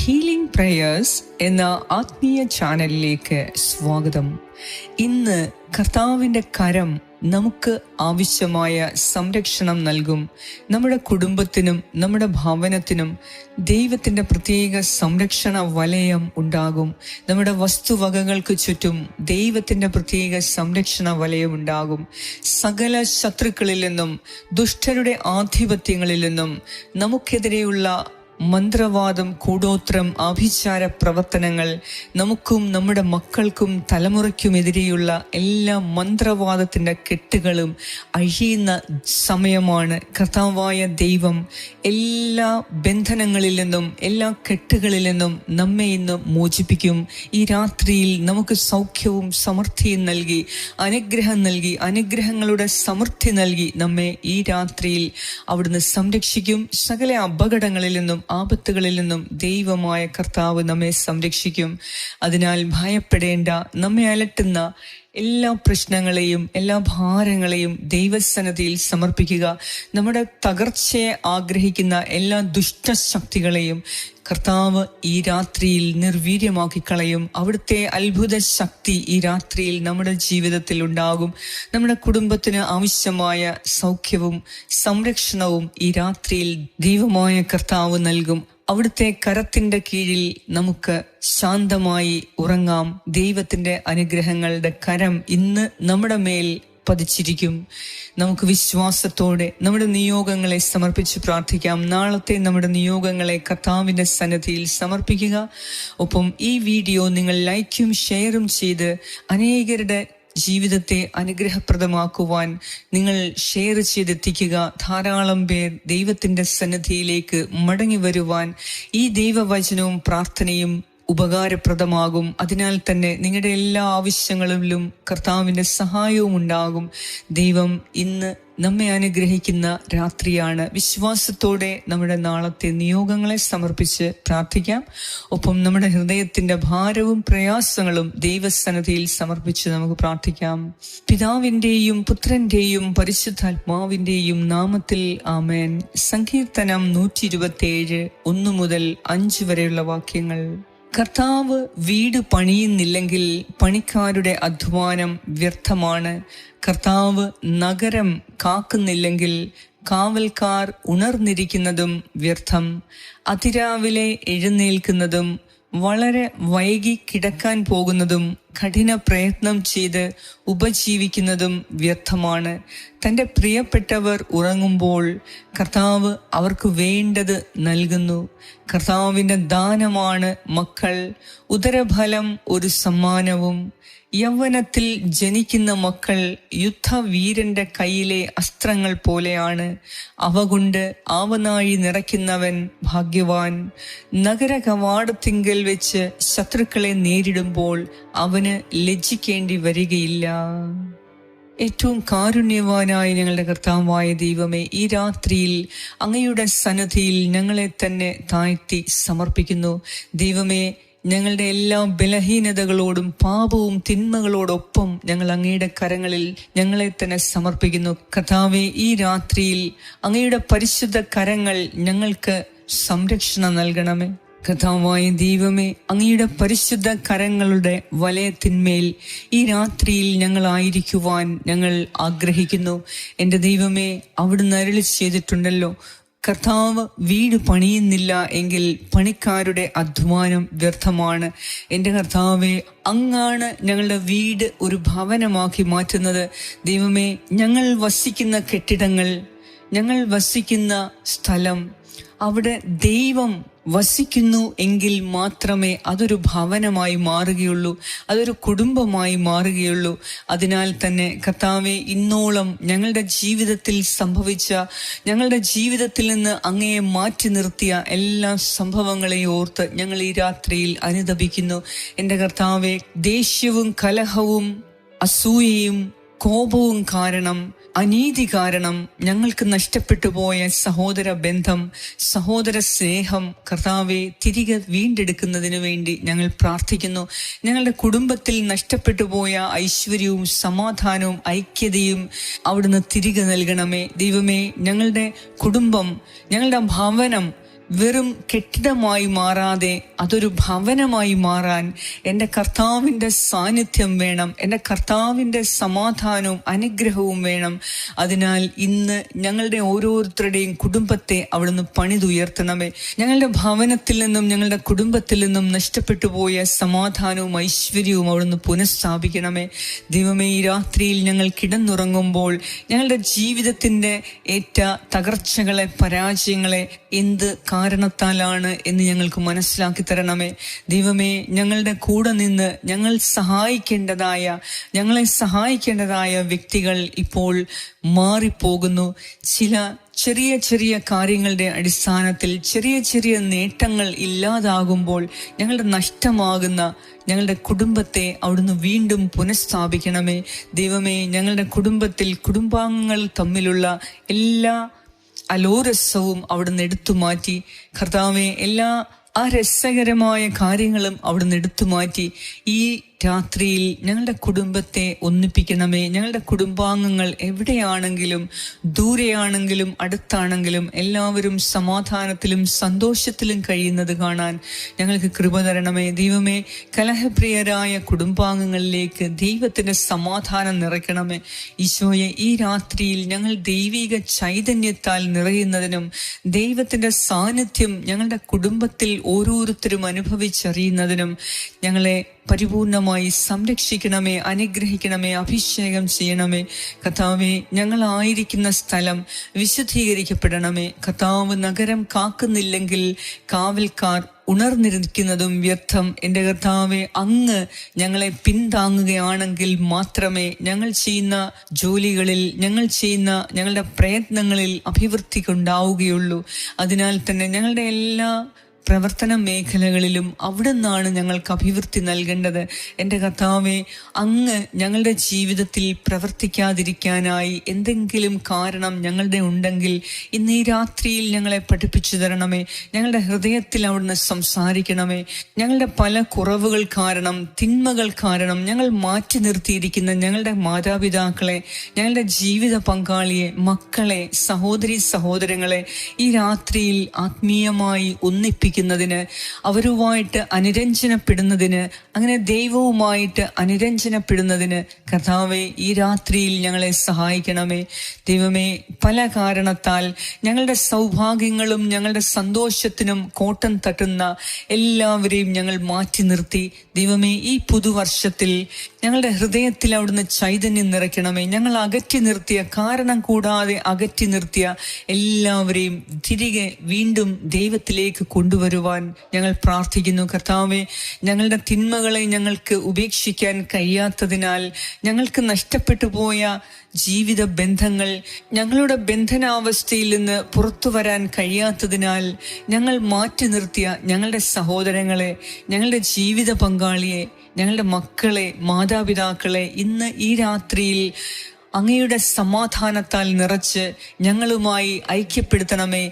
Healing prayers എന്ന ആത്മീയ ചാനലിലേക്ക് സ്വാഗതം. ഇന്ന് കർത്താവിന്റെ കരം നമുക്ക് ആവശ്യമായ സംരക്ഷണം നൽകും. നമ്മുടെ കുടുംബത്തിനും നമ്മുടെ ഭവനത്തിനും ദൈവത്തിന്റെ പ്രത്യേക സംരക്ഷണ വലയം ഉണ്ടാകും. നമ്മുടെ വസ്തുവകകൾക്ക് ചുറ്റും ദൈവത്തിന്റെ പ്രത്യേക സംരക്ഷണ വലയം ഉണ്ടാകും. സകല ശത്രുക്കളിൽ നിന്നും ദുഷ്ടരുടെ ആധിപത്യങ്ങളിൽ നിന്നും നമുക്കെതിരെയുള്ള മന്ത്രവാദം കൂടോത്രം ആഭിചാര പ്രവർത്തനങ്ങൾ നമുക്കും നമ്മുടെ മക്കൾക്കും തലമുറയ്ക്കുമെതിരെയുള്ള എല്ലാ മന്ത്രവാദത്തിന്റെ കെട്ടുകളും അഴിയുന്ന സമയമാണ്. കർത്താവായ ദൈവം എല്ലാ ബന്ധനങ്ങളിൽ നിന്നും എല്ലാ കെട്ടുകളിൽ നിന്നും നമ്മെ ഇന്ന് മോചിപ്പിക്കും. ഈ രാത്രിയിൽ നമുക്ക് സൗഖ്യവും സമൃദ്ധിയും നൽകി അനുഗ്രഹം നൽകി അനുഗ്രഹങ്ങളുടെ സമൃദ്ധി നൽകി നമ്മെ ഈ രാത്രിയിൽ അവിടുന്ന് സംരക്ഷിക്കും. സകല അപകടങ്ങളിൽ നിന്നും ആപത്തുകളിൽ നിന്നും ദൈവമായ കർത്താവ് നമ്മെ സംരക്ഷിക്കും. അതിനാൽ ഭയപ്പെടേണ്ട നമ്മെ അലട്ടുന്ന എല്ലാ പ്രശ്നങ്ങളെയും എല്ലാ ഭാരങ്ങളെയും ദൈവസന്നതിയിൽ സമർപ്പിക്കുക. നമ്മുടെ തകർച്ചയെ ആഗ്രഹിക്കുന്ന എല്ലാ ദുഷ്ടശക്തികളെയും കർത്താവ് ഈ രാത്രിയിൽ നിർവീര്യമാക്കി കളയും അവിടുത്തെ അത്ഭുത ശക്തി ഈ രാത്രിയിൽ നമ്മുടെ ജീവിതത്തിൽ ഉണ്ടാകും. നമ്മുടെ കുടുംബത്തിന് ആവശ്യമായ സൗഖ്യവും സംരക്ഷണവും ഈ രാത്രിയിൽ ദൈവമായ കർത്താവ് നൽകും. അവിടുത്തെ കരത്തിന്റെ കീഴിൽ നമുക്ക് ശാന്തമായി ഉറങ്ങാം. ദൈവത്തിന്റെ അനുഗ്രഹങ്ങളുടെ കരം ഇന്ന് നമ്മുടെ മേൽ പതിച്ചിരിക്കും. നമുക്ക് വിശ്വാസത്തോടെ നമ്മുടെ നിയോഗങ്ങളെ സമർപ്പിച്ച് പ്രാർത്ഥിക്കാം. നാളത്തെ നമ്മുടെ നിയോഗങ്ങളെ കർത്താവിന്റെ സന്നദ്ധിയിൽ സമർപ്പിക്കുക. ഒപ്പം ഈ വീഡിയോ നിങ്ങൾ ലൈക്കും ഷെയറും ചെയ്ത് അനേകരുടെ ജീവിതത്തെ അനുഗ്രഹപ്രദമാക്കുവാൻ നിങ്ങൾ ഷെയർ ചെയ്തെത്തിക്കുക. ധാരാളം പേർ ദൈവത്തിന്റെ സന്നിധിയിലേക്ക് മടങ്ങി വരുവാൻ ഈ ദൈവവചനവും പ്രാർത്ഥനയും ഉപകാരപ്രദമാകും. അതിനാൽ തന്നെ നിങ്ങളുടെ എല്ലാ ആവശ്യങ്ങളിലും കർത്താവിന്റെ സഹായവും ഉണ്ടാകും. ദൈവം ഇന്ന് നമ്മെ അനുഗ്രഹിക്കുന്ന രാത്രിയാണ്. വിശ്വാസത്തോടെ നമ്മുടെ നാളത്തെ നിയോഗങ്ങളെ സമർപ്പിച്ച് പ്രാർത്ഥിക്കാം. ഒപ്പം നമ്മുടെ ഹൃദയത്തിന്റെ ഭാരവും പ്രയാസങ്ങളും ദൈവസന്നതിയിൽ സമർപ്പിച്ച് നമുക്ക് പ്രാർത്ഥിക്കാം. പിതാവിന്റെയും പുത്രന്റെയും പരിശുദ്ധാത്മാവിന്റെയും നാമത്തിൽ ആമേൻ. സങ്കീർത്തനം നൂറ്റി ഇരുപത്തിയേഴ് ഒന്നു മുതൽ അഞ്ച് വരെയുള്ള വാക്യങ്ങൾ. കർത്താവ് വീട് പണിയുന്നില്ലെങ്കിൽ പണിക്കാരുടെ അധ്വാനം വ്യർത്ഥമാണ്. കർത്താവ് നഗരം കാക്കുന്നില്ലെങ്കിൽ കാവൽക്കാർ ഉണർന്നിരിക്കുന്നതും വ്യർത്ഥം. അതിരാവിലെ എഴുന്നേൽക്കുന്നതും വളരെ വൈകി കിടക്കാൻ പോകുന്നതും കഠിന പ്രയത്നം ചെയ്ത് ഉപജീവിക്കുന്നതും വ്യർത്ഥമാണ്. തന്റെ പ്രിയപ്പെട്ടവർ ഉറങ്ങുമ്പോൾ കർത്താവ് അവർക്ക് വേണ്ടത് നൽകുന്നു. കർത്താവിന്റെ ദാനമാണ് മക്കൾ. ഉദരഫലം ഒരു സമ്മാനവും. യൗവനത്തിൽ ജനിക്കുന്ന മക്കൾ യുദ്ധവീരന്റെ കയ്യിലെ അസ്ത്രങ്ങൾ പോലെയാണ്. അവ കൊണ്ട് നിറയ്ക്കുന്നവൻ ഭാഗ്യവാൻ. നഗര കവാടത്തിങ്കൽ വെച്ച് ശത്രുക്കളെ നേരിടുമ്പോൾ അവന് ലജ്ജിക്കേണ്ടി വരികയില്ല. ഏറ്റവും കാരുണ്യവാനായ ഞങ്ങളുടെ കർത്താവായ ദൈവമേ ഈ രാത്രിയിൽ അങ്ങയുടെ സന്നദ്ധിയിൽ ഞങ്ങളെ തന്നെ താഴ്ത്തി സമർപ്പിക്കുന്നു. ദൈവമേ ഞങ്ങളുടെ എല്ലാ ബലഹീനതകളോടും പാപവും തിന്മകളോടൊപ്പം ഞങ്ങൾ അങ്ങയുടെ കരങ്ങളിൽ ഞങ്ങളെ തന്നെ സമർപ്പിക്കുന്നു. കഥാവെ ഈ രാത്രിയിൽ അങ്ങയുടെ പരിശുദ്ധ കരങ്ങൾ ഞങ്ങൾക്ക് സംരക്ഷണം നൽകണമേ. കഥാവായ ദൈവമേ അങ്ങയുടെ പരിശുദ്ധ കരങ്ങളുടെ വലയത്തിന്മേൽ ഈ രാത്രിയിൽ ഞങ്ങളായിരിക്കുവാൻ ഞങ്ങൾ ആഗ്രഹിക്കുന്നു. എന്റെ ദൈവമേ അവിടുന്ന് അരളി ചെയ്തിട്ടുണ്ടല്ലോ. കർത്താവ് വീട് പണിയുന്നില്ല എങ്കിൽ പണിക്കാരുടെ അധ്വാനം വ്യർത്ഥമാണ്. എന്റെ കർത്താവെ അങ്ങാണ് ഞങ്ങളുടെ വീട് ഒരു ഭവനമാക്കി മാറ്റുന്നത്. ദൈവമേ ഞങ്ങൾ വസിക്കുന്ന കെട്ടിടങ്ങൾ ഞങ്ങൾ വസിക്കുന്ന സ്ഥലം അവിടെ ദൈവം വസിക്കുന്നു എങ്കിൽ മാത്രമേ അതൊരു ഭവനമായി മാറുകയുള്ളൂ അതൊരു കുടുംബമായി മാറുകയുള്ളൂ. അതിനാൽ തന്നെ കർത്താവെ ഇന്നോളം ഞങ്ങളുടെ ജീവിതത്തിൽ സംഭവിച്ച ഞങ്ങളുടെ ജീവിതത്തിൽ നിന്ന് അങ്ങയെ മാറ്റി നിർത്തിയ എല്ലാ സംഭവങ്ങളെയും ഓർത്ത് ഞങ്ങൾ ഈ രാത്രിയിൽ അനുദപിക്കുന്നു. എന്റെ കർത്താവെ ദേഷ്യവും കലഹവും അസൂയയും കോപവും കാരണം അനീതി കാരണം ഞങ്ങൾക്ക് നഷ്ടപ്പെട്ടു പോയ സഹോദര ബന്ധം സഹോദര സ്നേഹം കർത്താവെ തിരികെ വീണ്ടെടുക്കുന്നതിന് വേണ്ടി ഞങ്ങൾ പ്രാർത്ഥിക്കുന്നു. ഞങ്ങളുടെ കുടുംബത്തിൽ നഷ്ടപ്പെട്ടു പോയ ഐശ്വര്യവും സമാധാനവും ഐക്യതയും അവിടുന്ന് തിരികെ നൽകണമേ. ദൈവമേ ഞങ്ങളുടെ കുടുംബം ഞങ്ങളുടെ ഭവനം വെറും കെട്ടിടമായി മാറാതെ അതൊരു ഭവനമായി മാറാൻ എന്റെ കർത്താവിന്റെ സാന്നിധ്യം വേണം എന്റെ കർത്താവിന്റെ സമാധാനവും അനുഗ്രഹവും വേണം. അതിനാൽ ഇന്ന് ഞങ്ങളുടെ ഓരോരുത്തരുടെയും കുടുംബത്തെ അവിടുന്ന് പണിതുയർത്തണമേ. ഞങ്ങളുടെ ഭവനത്തിൽ നിന്നും ഞങ്ങളുടെ കുടുംബത്തിൽ നിന്നും നഷ്ടപ്പെട്ടു പോയ സമാധാനവും ഐശ്വര്യവും അവിടുന്ന് പുനഃസ്ഥാപിക്കണമേ. ദൈവമേ ഈ രാത്രിയിൽ ഞങ്ങൾ കിടന്നുറങ്ങുമ്പോൾ ഞങ്ങളുടെ ജീവിതത്തിന്റെ ഏറ്റ തകർച്ചകളെ പരാജയങ്ങളെ എന്ത് കാരണത്താലാണ് എന്ന് ഞങ്ങൾക്ക് മനസ്സിലാക്കി തരണമേ. ദൈവമേ ഞങ്ങളുടെ കൂടെ നിന്ന് ഞങ്ങൾ സഹായിക്കേണ്ടതായ ഞങ്ങളെ സഹായിക്കേണ്ടതായ വ്യക്തികൾ ഇപ്പോൾ മാറിപ്പോകുന്നു. ചില ചെറിയ ചെറിയ കാര്യങ്ങളുടെ അടിസ്ഥാനത്തിൽ ചെറിയ ചെറിയ നേട്ടങ്ങൾ ഇല്ലാതാകുമ്പോൾ ഞങ്ങളുടെ നഷ്ടമാകുന്ന ഞങ്ങളുടെ കുടുംബത്തെ അവിടുന്ന് വീണ്ടും പുനഃസ്ഥാപിക്കണമേ. ദൈവമേ ഞങ്ങളുടെ കുടുംബത്തിൽ കുടുംബാംഗങ്ങൾ തമ്മിലുള്ള എല്ലാ അലോരസവും അവിടുന്ന് എടുത്തു മാറ്റി. കർത്താവെ എല്ലാ ആ രസകരമായ കാര്യങ്ങളും അവിടുന്ന് എടുത്തു മാറ്റി. ഈ രാത്രിയിൽ ഞങ്ങളുടെ കുടുംബത്തെ ഒന്നിപ്പിക്കണമേ. ഞങ്ങളുടെ കുടുംബാംഗങ്ങൾ എവിടെയാണെങ്കിലും ദൂരെയാണെങ്കിലും അടുത്താണെങ്കിലും എല്ലാവരും സമാധാനത്തിലും സന്തോഷത്തിലും കഴിയുന്നത് കാണാൻ ഞങ്ങൾക്ക് കൃപ തരണമേ. ദൈവമേ കലഹപ്രിയരായ കുടുംബാംഗങ്ങളിലേക്ക് ദൈവത്തിന്റെ സമാധാനം നിറയ്ക്കണമേ. ഈശോയെ ഈ രാത്രിയിൽ ഞങ്ങൾ ദൈവിക ചൈതന്യത്താൽ നിറയുന്നതിനും ദൈവത്തിന്റെ സാന്നിധ്യം ഞങ്ങളുടെ കുടുംബത്തിൽ ഓരോരുത്തരും അനുഭവിച്ചറിയുന്നതിനും ഞങ്ങളെ പരിപൂർണമായി സംരക്ഷിക്കണമേ അനുഗ്രഹിക്കണമേ അഭിഷേകം ചെയ്യണമേ. കഥാവെ ഞങ്ങളായിരിക്കുന്ന സ്ഥലം വിശുദ്ധീകരിക്കപ്പെടണമേ. കഥാവ് നഗരം കാക്കുന്നില്ലെങ്കിൽ കാവൽക്കാർ ഉണർന്നിരിക്കുന്നതും വ്യർത്ഥം. എന്റെ കർത്താവെ അങ്ങ് ഞങ്ങളെ പിന്താങ്ങുകയാണെങ്കിൽ മാത്രമേ ഞങ്ങൾ ചെയ്യുന്ന ജോലികളിൽ ഞങ്ങൾ ചെയ്യുന്ന ഞങ്ങളുടെ പ്രയത്നങ്ങളിൽ അഭിവൃദ്ധിക്കുണ്ടാവുകയുള്ളൂ. അതിനാൽ തന്നെ ഞങ്ങളുടെ എല്ലാ പ്രവർത്തന മേഖലകളിലും അവിടെ നിന്നാണ് ഞങ്ങൾക്ക് അഭിവൃദ്ധി നൽകേണ്ടത്. എന്റെ കർത്താവെ അങ്ങ് ഞങ്ങളുടെ ജീവിതത്തിൽ പ്രവർത്തിക്കാതിരിക്കാനായി എന്തെങ്കിലും കാരണം ഞങ്ങളുടെ ഉണ്ടെങ്കിൽ ഇന്ന് ഈ രാത്രിയിൽ ഞങ്ങളെ പഠിപ്പിച്ചു തരണമേ. ഞങ്ങളുടെ ഹൃദയത്തിൽ അവിടുന്ന് സംസാരിക്കണമേ. ഞങ്ങളുടെ പല കുറവുകൾ കാരണം തിന്മകൾ കാരണം ഞങ്ങൾ മാറ്റി നിർത്തിയിരിക്കുന്ന ഞങ്ങളുടെ മാതാപിതാക്കളെ ഞങ്ങളുടെ ജീവിത പങ്കാളിയെ മക്കളെ സഹോദരി സഹോദരങ്ങളെ ഈ രാത്രിയിൽ ആത്മീയമായി ഒന്നിപ്പിക്കുന്നതിന് അവരുമായിട്ട് അനുരഞ്ജനപ്പെടുന്നതിന് അങ്ങനെ ദൈവവുമായിട്ട് അനുരഞ്ജനപ്പെടുന്നതിന് കർത്താവെ ഈ രാത്രിയിൽ ഞങ്ങളെ സഹായിക്കണമേ. ദൈവമേ പല കാരണത്താൽ ഞങ്ങളുടെ സൗഭാഗ്യങ്ങളും ഞങ്ങളുടെ സന്തോഷത്തിനും കോട്ടം തട്ടുന്ന എല്ലാവരെയും ഞങ്ങൾ മാറ്റി നിർത്തി. ദൈവമേ ഈ പുതുവർഷത്തിൽ ഞങ്ങളുടെ ഹൃദയത്തിൽ അവിടുന്ന് ചൈതന്യം നിറയ്ക്കണമേ. ഞങ്ങൾ അകറ്റി നിർത്തിയ കാരണം കൂടാതെ അകറ്റി നിർത്തിയ എല്ലാവരെയും തിരികെ വീണ്ടും ദൈവത്തിലേക്ക് കൊണ്ടുവരുവാൻ ഞങ്ങൾ പ്രാർത്ഥിക്കുന്നു. കർത്താവെ ഞങ്ങളുടെ തിന്മകളെ ഞങ്ങൾക്ക് ഉപേക്ഷിക്കാൻ കഴിയാത്തതിനാൽ ഞങ്ങൾക്ക് നഷ്ടപ്പെട്ടു പോയ ജീവിത ബന്ധങ്ങൾ ഞങ്ങളുടെ ബന്ധനാവസ്ഥയിൽ നിന്ന് പുറത്തു വരാൻ കഴിയാത്തതിനാൽ ഞങ്ങൾ മാറ്റി നിർത്തിയ ഞങ്ങളുടെ സഹോദരങ്ങളെ ഞങ്ങളുടെ ജീവിത പങ്കാളിയെ ഞങ്ങളുടെ മക്കളെ മാതാപിതാക്കളെ ഇന്ന് ഈ രാത്രിയിൽ അങ്ങയുടെ സമാധാനത്താൽ നിറച്ച് ഞങ്ങളുമായി ഐക്യപ്പെടുത്തണമേ.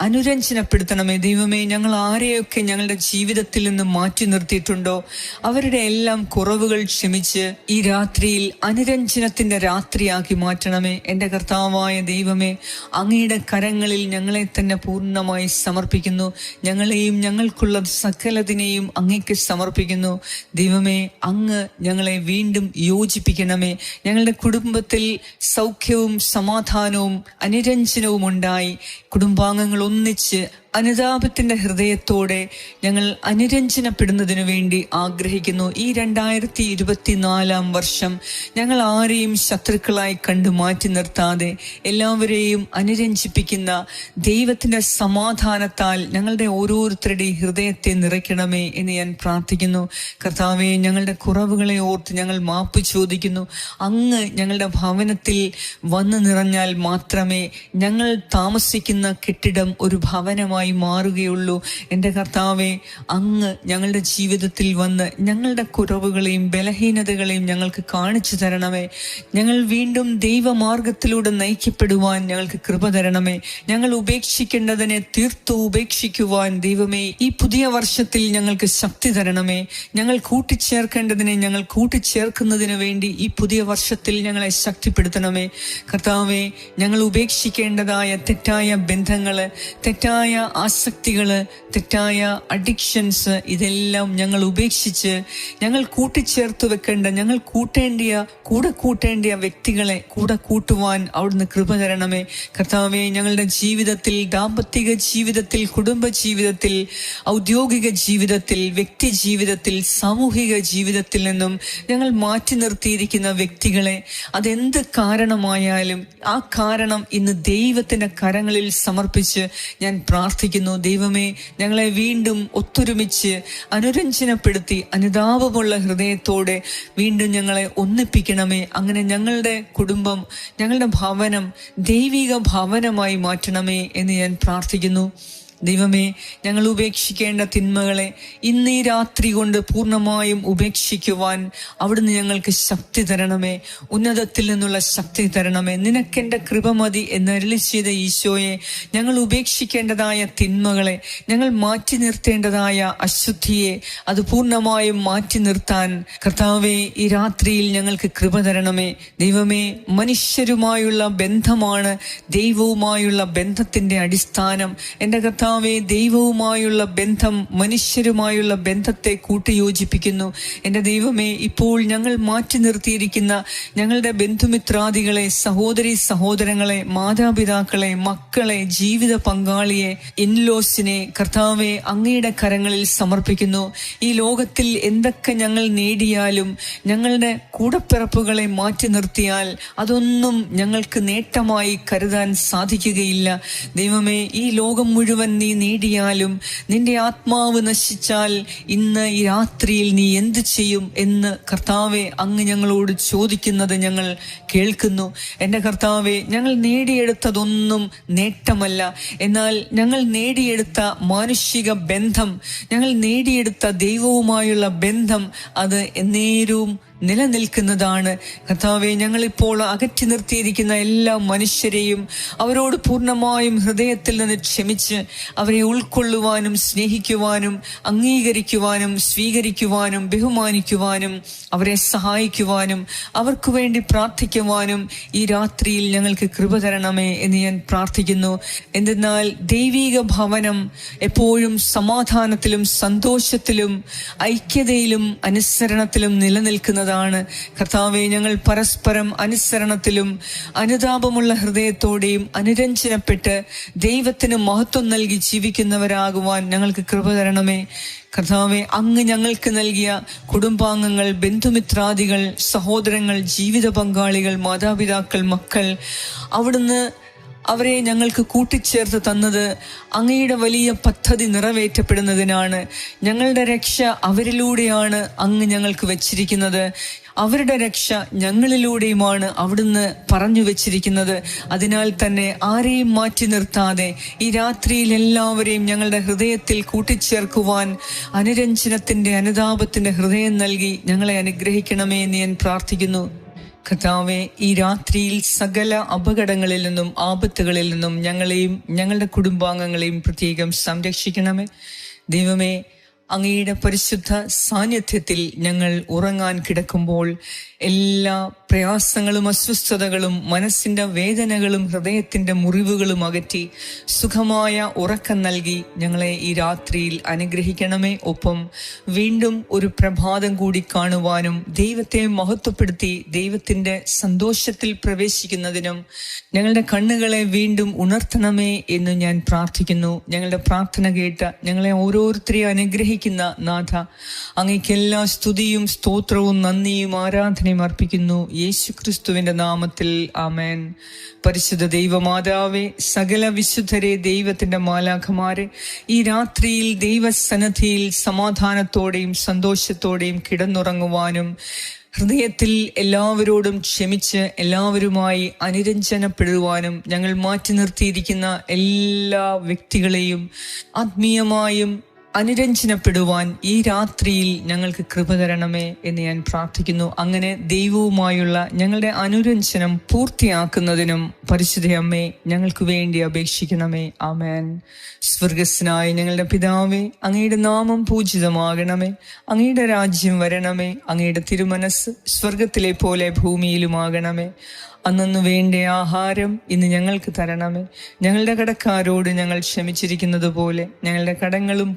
അനുരഞ്ജനപ്പെടുത്തണമേ. ദൈവമേ ഞങ്ങൾ ആരെയൊക്കെ ഞങ്ങളുടെ ജീവിതത്തിൽ നിന്ന് മാറ്റി നിർത്തിയിട്ടുണ്ടോ? അവരുടെ എല്ലാം കുറവുകൾ ക്ഷമിച്ച് ഈ രാത്രിയിൽ അനുരഞ്ജനത്തിന്റെ രാത്രിയാക്കി മാറ്റണമേ. എന്റെ കർത്താവായ ദൈവമേ അങ്ങയുടെ കരങ്ങളിൽ ഞങ്ങളെ തന്നെ പൂർണമായി സമർപ്പിക്കുന്നു. ഞങ്ങളെയും ഞങ്ങൾക്കുള്ള സകലതിനെയും അങ്ങയ്ക്ക് സമർപ്പിക്കുന്നു. ദൈവമേ അങ്ങ് ഞങ്ങളെ വീണ്ടും യോജിപ്പിക്കണമേ. ഞങ്ങളുടെ കുടുംബത്തിൽ സൗഖ്യവും സമാധാനവും അനുരഞ്ജനവും ഉണ്ടായി. കുടുംബാംഗങ്ങൾ ഒന്നിച്ച് അനുതാപത്തിന്റെ ഹൃദയത്തോടെ ഞങ്ങൾ അനുരഞ്ജനപ്പെടുന്നതിനു വേണ്ടി ആഗ്രഹിക്കുന്നു. ഈ രണ്ടായിരത്തി ഇരുപത്തിനാലാം വർഷം ഞങ്ങൾ ആരെയും ശത്രുക്കളായി കണ്ടു മാറ്റി നിർത്താതെ എല്ലാവരെയും അനുരഞ്ജിപ്പിക്കുന്ന ദൈവത്തിന്റെ സമാധാനത്താൽ ഞങ്ങളുടെ ഓരോരുത്തരുടെയും ഹൃദയത്തെ നിറയ്ക്കണമേ എന്ന് ഞാൻ പ്രാർത്ഥിക്കുന്നു. കർത്താവെ ഞങ്ങളുടെ കുറവുകളെ ഓർത്ത് ഞങ്ങൾ മാപ്പ് ചോദിക്കുന്നു. അങ്ങ് ഞങ്ങളുടെ ഭവനത്തിൽ വന്നു നിറഞ്ഞാൽ മാത്രമേ ഞങ്ങൾ താമസിക്കുന്ന കെട്ടിടം ഒരു ഭവനമായി മാറുകയുള്ളൂ. എന്റെ കർത്താവെ അങ്ങ് ഞങ്ങളുടെ ജീവിതത്തിൽ വന്ന് ഞങ്ങളുടെ കുറവുകളെയും ബലഹീനതകളെയും ഞങ്ങൾക്ക് കാണിച്ചു തരണമേ. ഞങ്ങൾ വീണ്ടും ദൈവമാർഗത്തിലൂടെ നയിക്കപ്പെടുവാൻ ഞങ്ങൾക്ക് കൃപ തരണമേ. ഞങ്ങൾ ഉപേക്ഷിക്കേണ്ടതിനെ തീർത്തു ഉപേക്ഷിക്കുവാൻ ദൈവമേ ഈ പുതിയ വർഷത്തിൽ ഞങ്ങൾക്ക് ശക്തി തരണമേ. ഞങ്ങൾ കൂട്ടിച്ചേർക്കേണ്ടതിനെ ഞങ്ങൾ കൂട്ടിച്ചേർക്കുന്നതിന് വേണ്ടി ഈ പുതിയ വർഷത്തിൽ ഞങ്ങളെ ശക്തിപ്പെടുത്തണമേ. കർത്താവെ ഞങ്ങൾ ഉപേക്ഷിക്കേണ്ടതായ തെറ്റായ ബന്ധങ്ങൾ തെറ്റായ ആസക്തികൾ തെറ്റായ അഡിക്ഷൻസ് ഇതെല്ലാം ഞങ്ങൾ ഉപേക്ഷിച്ച് ഞങ്ങൾ കൂട്ടിച്ചേർത്ത് വെക്കേണ്ട ഞങ്ങൾ കൂട്ടേണ്ടിയ കൂടെ കൂട്ടേണ്ടിയ വ്യക്തികളെ കൂടെ കൂട്ടുവാൻ അവിടുന്ന് കൃപ തരണമേ. കർത്താവെ ഞങ്ങളുടെ ജീവിതത്തിൽ ദാമ്പത്തിക ജീവിതത്തിൽ കുടുംബ ജീവിതത്തിൽ ഔദ്യോഗിക ജീവിതത്തിൽ വ്യക്തി ജീവിതത്തിൽ സാമൂഹിക ജീവിതത്തിൽ നിന്നും ഞങ്ങൾ മാറ്റി നിർത്തിയിരിക്കുന്ന വ്യക്തികളെ അതെന്ത് കാരണമായാലും ആ കാരണം ഇന്ന് ദൈവത്തിന്റെ കരങ്ങളിൽ സമർപ്പിച്ച് ഞാൻ പ്രാർത്ഥിക്കുന്നു. ദൈവമേ ഞങ്ങളെ വീണ്ടും ഒത്തൊരുമിച്ച് അനുരഞ്ജനപ്പെടുത്തി അനുതാപമുള്ള ഹൃദയത്തോടെ വീണ്ടും ഞങ്ങളെ ഒന്നിപ്പിക്കണമേ. അങ്ങനെ ഞങ്ങളുടെ കുടുംബം ഞങ്ങളുടെ ഭവനം ദൈവിക ഭവനമായി മാറ്റണമേ എന്ന് ഞാൻ പ്രാർത്ഥിക്കുന്നു. ദൈവമേ ഞങ്ങൾ ഉപേക്ഷിക്കേണ്ട തിന്മകളെ ഇന്ന് രാത്രി കൊണ്ട് പൂർണമായും ഉപേക്ഷിക്കുവാൻ അവിടുന്ന് ഞങ്ങൾക്ക് ശക്തി തരണമേ. ഉന്നതത്തിൽ നിന്നുള്ള ശക്തി തരണമേ. നിനക്കെന്റെ കൃപ മതി എന്നരളി ചെയ്ത ഈശോയെ ഞങ്ങൾ ഉപേക്ഷിക്കേണ്ടതായ തിന്മകളെ ഞങ്ങൾ മാറ്റി നിർത്തേണ്ടതായ അശുദ്ധിയെ അത് പൂർണമായും മാറ്റി നിർത്താൻ കർത്താവെ ഈ രാത്രിയിൽ ഞങ്ങൾക്ക് കൃപ തരണമേ. ദൈവമേ മനുഷ്യരുമായുള്ള ബന്ധമാണ് ദൈവവുമായുള്ള ബന്ധത്തിന്റെ അടിസ്ഥാനം. എന്റെ കർത്താവെ ദൈവവുമായുള്ള ബന്ധം മനുഷ്യരുമായുള്ള ബന്ധത്തെ കൂട്ടിയോജിപ്പിക്കുന്നു. എന്റെ ദൈവമേ ഇപ്പോൾ ഞങ്ങൾ മാറ്റി നിർത്തിയിരിക്കുന്ന ഞങ്ങളുടെ ബന്ധുമിത്രാദികളെ സഹോദരി സഹോദരങ്ങളെ മാതാപിതാക്കളെ മക്കളെ ജീവിത പങ്കാളിയെ ഇൻലോസിനെ കർത്താവെ അങ്ങയുടെ കരങ്ങളിൽ സമർപ്പിക്കുന്നു. ഈ ലോകത്തിൽ എന്തൊക്കെ ഞങ്ങൾ നേടിയാലും ഞങ്ങളുടെ കൂടപ്പിറപ്പുകളെ മാറ്റി നിർത്തിയാൽ അതൊന്നും ഞങ്ങൾക്ക് നേട്ടമായി കരുതാൻ സാധിക്കുകയില്ല. ദൈവമേ ഈ ലോകം മുഴുവൻ നീ നേടിയാലും നിന്റെ ആത്മാവ് നശിച്ചാൽ ഇന്ന് ഈ രാത്രിയിൽ നീ എന്ത് ചെയ്യും എന്ന് കർത്താവെ അങ്ങ് ഞങ്ങളോട് ചോദിക്കുന്നത് ഞങ്ങൾ കേൾക്കുന്നു. എന്റെ കർത്താവെ ഞങ്ങൾ നേടിയെടുത്തതൊന്നും നേട്ടമല്ല. എന്നാൽ ഞങ്ങൾ നേടിയെടുത്ത മാനുഷിക ബന്ധം ഞങ്ങൾ നേടിയെടുത്ത ദൈവവുമായുള്ള ബന്ധം അത് എന്നേരവും നിലനിൽക്കുന്നതാണ്. കർത്താവെ ഞങ്ങളിപ്പോൾ അകറ്റി നിർത്തിയിരിക്കുന്ന എല്ലാ മനുഷ്യരെയും അവരോട് പൂർണമായും ഹൃദയത്തിൽ നിന്ന് ക്ഷമിച്ച് അവരെ ഉൾക്കൊള്ളുവാനും സ്നേഹിക്കുവാനും അംഗീകരിക്കുവാനും സ്വീകരിക്കുവാനും ബഹുമാനിക്കുവാനും അവരെ സഹായിക്കുവാനും അവർക്ക് വേണ്ടി പ്രാർത്ഥിക്കുവാനും ഈ രാത്രിയിൽ ഞങ്ങൾക്ക് കൃപ തരണമേ എന്ന് ഞാൻ പ്രാർത്ഥിക്കുന്നു. എന്തെന്നാൽ ദൈവീക ഭവനം എപ്പോഴും സമാധാനത്തിലും സന്തോഷത്തിലും ഐക്യതയിലും അനുസരണത്തിലും നിലനിൽക്കുന്നതാണ് കർത്താവെ ഞങ്ങൾ പരസ്പരം അനുസരണത്തിലും അനുതാപമുള്ള ഹൃദയത്തോടെയും അനുരഞ്ജനപ്പെട്ട് ദൈവത്തിന് മഹത്വം നൽകി ജീവിക്കുന്നവരാകുവാൻ ഞങ്ങൾക്ക് കൃപ തരണമേ. കർത്താവെ അങ്ങ് ഞങ്ങൾക്ക് നൽകിയ കുടുംബാംഗങ്ങൾ ബന്ധുമിത്രാദികൾ സഹോദരങ്ങൾ ജീവിത പങ്കാളികൾ മാതാപിതാക്കൾ മക്കൾ അവിടുന്ന് അവരെ ഞങ്ങൾക്ക് കൂട്ടിച്ചേർത്ത് തന്നത് അങ്ങയുടെ വലിയ പദ്ധതി നിറവേറ്റപ്പെടുന്നതിനാണ്. ഞങ്ങളുടെ രക്ഷ അവരിലൂടെയാണ് അങ്ങ് ഞങ്ങൾക്ക് വച്ചിരിക്കുന്നത്. അവരുടെ രക്ഷ ഞങ്ങളിലൂടെയുമാണ് അവിടുന്ന് പറഞ്ഞു വെച്ചിരിക്കുന്നത്. അതിനാൽ തന്നെ ആരെയും മാറ്റി നിർത്താതെ ഈ രാത്രിയിൽ എല്ലാവരെയും ഞങ്ങളുടെ ഹൃദയത്തിൽ കൂട്ടിച്ചേർക്കുവാൻ അനുരഞ്ജനത്തിന്റെ അനുതാപത്തിന്റെ ഹൃദയം നൽകി ഞങ്ങളെ അനുഗ്രഹിക്കണമേ എന്ന് ഞാൻ പ്രാർത്ഥിക്കുന്നു. കർത്താവെ ഈ രാത്രിയിൽ സകല അപകടങ്ങളിൽ നിന്നും ആപത്തുകളിൽ നിന്നും ഞങ്ങളെയും ഞങ്ങളുടെ കുടുംബാംഗങ്ങളെയും പ്രത്യേകം സംരക്ഷിക്കണമേ. ദൈവമേ അങ്ങയുടെ പരിശുദ്ധ സാന്നിധ്യത്തിൽ ഞങ്ങൾ ഉറങ്ങാൻ കിടക്കുമ്പോൾ എല്ലാ പ്രയാസങ്ങളും അസ്വസ്ഥതകളും മനസ്സിന്റെ വേദനകളും ഹൃദയത്തിന്റെ മുറിവുകളും അകറ്റി സുഖമായ ഉറക്കം നൽകി ഞങ്ങളെ ഈ രാത്രിയിൽ അനുഗ്രഹിക്കണമേ. ഒപ്പം വീണ്ടും ഒരു പ്രഭാതം കൂടി കാണുവാനും ദൈവത്തെ മഹത്വപ്പെടുത്തി ദൈവത്തിന്റെ സന്തോഷത്തിൽ പ്രവേശിക്കുന്നതിനും ഞങ്ങളുടെ കണ്ണുകളെ വീണ്ടും ഉണർത്തണമേ എന്ന് ഞാൻ പ്രാർത്ഥിക്കുന്നു. ഞങ്ങളുടെ പ്രാർത്ഥന കേട്ട് ഞങ്ങളെ ഓരോരുത്തരെയും അനുഗ്രഹിക്കുന്ന നാഥ അങ്ങേക്കെല്ലാ സ്തുതിയും സ്തോത്രവും നന്ദിയും ആരാധനയും അർപ്പിക്കുന്നു. യേശു ക്രിസ്തുവിന്റെ നാമത്തിൽ ആമേൻ. പരിശുദ്ധ ദൈവമാതാവെ സകല വിശുദ്ധരെ ദൈവത്തിന്റെ മാലാഖമാരെ ഈ രാത്രിയിൽ ദൈവസന്നദ്ധിയിൽ സമാധാനത്തോടെയും സന്തോഷത്തോടെയും കിടന്നുറങ്ങുവാനും ഹൃദയത്തിൽ എല്ലാവരോടും ക്ഷമിച്ച് എല്ലാവരുമായി അനുരഞ്ജനപ്പെടുവാനും ഞങ്ങൾ മാറ്റി നിർത്തിയിരിക്കുന്ന എല്ലാ വ്യക്തികളെയും ആത്മീയമായും അനുരഞ്ജനപ്പെടുവാൻ ഈ രാത്രിയിൽ ഞങ്ങൾക്ക് കൃപ തരണമേ എന്ന് ഞാൻ പ്രാർത്ഥിക്കുന്നു. അങ്ങനെ ദൈവവുമായുള്ള ഞങ്ങളുടെ അനുരഞ്ജനം പൂർത്തിയാക്കുന്നതിനും പരിശുദ്ധ അമ്മേ ഞങ്ങൾക്ക് വേണ്ടി അപേക്ഷിക്കണമേ. ആമേൻ. സ്വർഗസ്നായ ഞങ്ങളുടെ പിതാവേ അങ്ങയുടെ നാമം പൂജിതമാകണമേ. അങ്ങയുടെ രാജ്യം വരണമേ. അങ്ങയുടെ തിരുമനസ് സ്വർഗത്തിലെ പോലെ ഭൂമിയിലുമാകണമേ. അന്നു വേണ്ട ആഹാരം ഇന്ന് ഞങ്ങൾക്ക് തരണമേ. ഞങ്ങളുടെ കടക്കാരോട് ഞങ്ങൾ ക്ഷമിച്ചിരിക്കുന്നത് പോലെ ഞങ്ങളുടെ കടങ്ങളും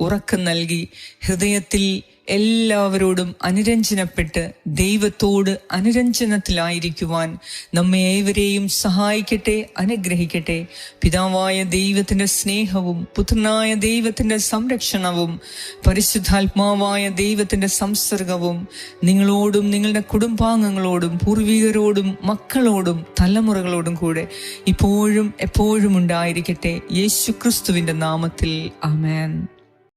ഉറക്കം നൽകി ഹൃദയത്തിൽ എല്ലാവരോടും അനുരഞ്ജനപ്പെട്ട് ദൈവത്തോട് അനുരഞ്ജനത്തിലായിരിക്കുവാൻ നമ്മെ ഏവരെയും സഹായിക്കട്ടെ അനുഗ്രഹിക്കട്ടെ. പിതാവായ ദൈവത്തിന്റെ സ്നേഹവും പുത്രനായ ദൈവത്തിന്റെ സംരക്ഷണവും പരിശുദ്ധാത്മാവായ ദൈവത്തിന്റെ സംസർഗവും നിങ്ങളോടും നിങ്ങളുടെ കുടുംബാംഗങ്ങളോടും പൂർവികരോടും മക്കളോടും തലമുറകളോടും കൂടെ ഇപ്പോഴും എപ്പോഴും ഉണ്ടായിരിക്കട്ടെ. യേശു ക്രിസ്തുവിന്റെ നാമത്തിൽ. ആമേൻ.